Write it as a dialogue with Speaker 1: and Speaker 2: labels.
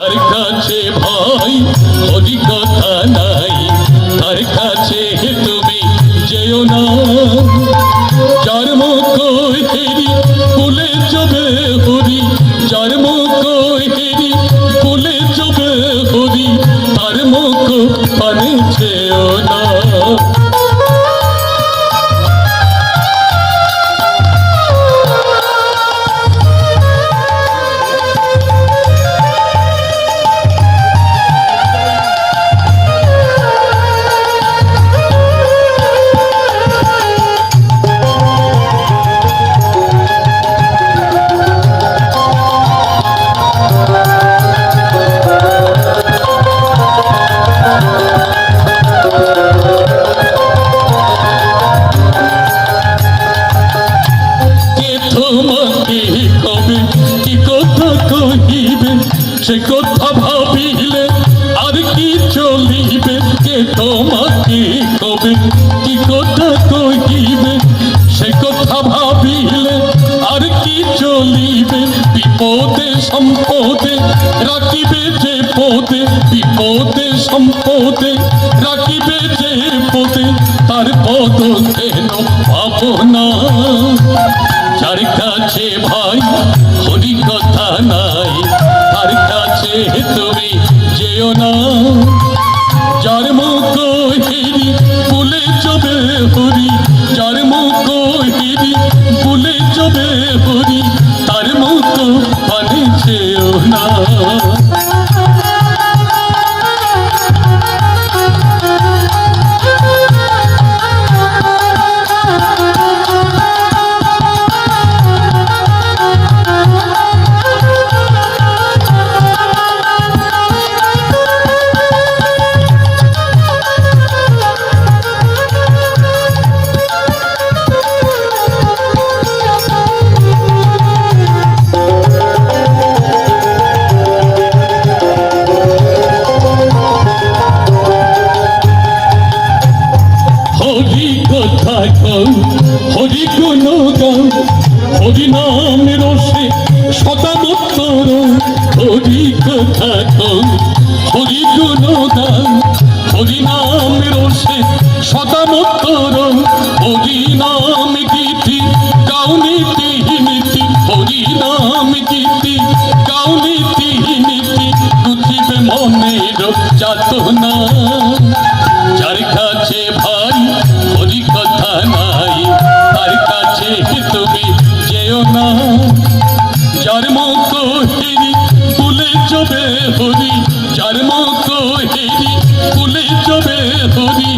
Speaker 1: তার কাছে হরি কথা নাই। তার কাছে তুমি যেও না। যার মুখ হেরি কুলে চবে হরি যার মুখ হেরি কুলে চবে হরি তার মুখ পানে যেও না। কহিবে, সে কথা ভাবিলে আর কি চলিবে? কে তোমাকে কবে? কি কথা কহিবে? সে কথা ভাবিলে আর কি চলিবে? বিপদে, সম্পদে রাখিবে যে পদে, বিপদে, সম্পদে রাখিবে যে পদে, তার পদ কেন ভাবনা যার কাছে ভাই তুমি যেও না। যার মুখ কও হরি গুণ গাও হরি নাম রসে সদামুত্তর হরি কথা কও হরি গুণ গাও হরি নাম রসে সদামুত্তর হরি নাম গীতি গাও নীতি নীতি, হরি নাম গীতি গাও নীতি নীতি বুঝিবে মনের যাতনা না। যার মুখ হেরি কুলে চবে হরি যার মুখ হেরি কুলে চবে হরি